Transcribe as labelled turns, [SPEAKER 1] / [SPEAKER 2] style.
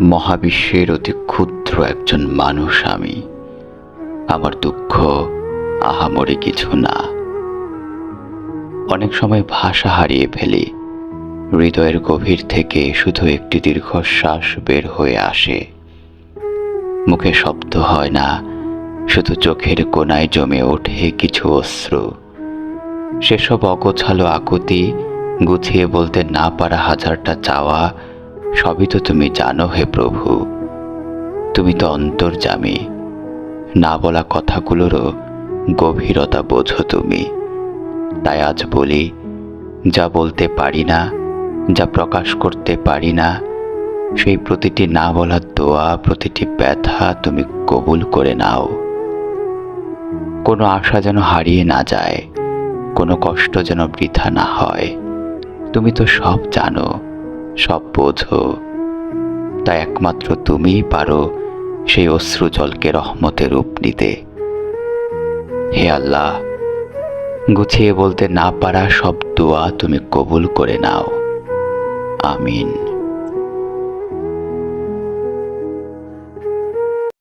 [SPEAKER 1] মহাবিশ্বের অতি ক্ষুদ্র একজন মানুষ আমি। আমার দুঃখ আহামরি কিছু না। অনেক সময় ভাষা হারিয়ে ফেলি। হৃদয়ের গভীর থেকে শুধু একটি দীর্ঘশ্বাস বের হয়ে আসে। মুখে শব্দ হয় না, শুধু চোখের কোনায় জমে ওঠে কিছু অশ্রু। সেসব অগোছালো আকুতি, গুছিয়ে বলতে না পারা হাজারটা চাওয়া সবই তো তুমি জানো হে প্রভু। তুমি তো অন্তর্জামী না বলা কথাগুলোরও গভীরতা বোঝো তুমি। তাই আজ বলি, যা বলতে পারি না, যা প্রকাশ করতে পারি না, সেই প্রতিটি না বলার দোয়া, প্রতিটি ব্যথা তুমি কবুল করে নাও। কোনো আশা যেন হারিয়ে না যায়, কোনো কষ্ট যেন বৃথা না হয়। তুমি তো সব জানো। সব বোঝো। তাই একমাত্র তুমিই পারো সেই অশ্রু জলকে রহমতে রূপ নিতে। হে আল্লাহ, গুছিয়ে বলতে না পারা সব দোয়া তুমি কবুল করে নাও। আমিন।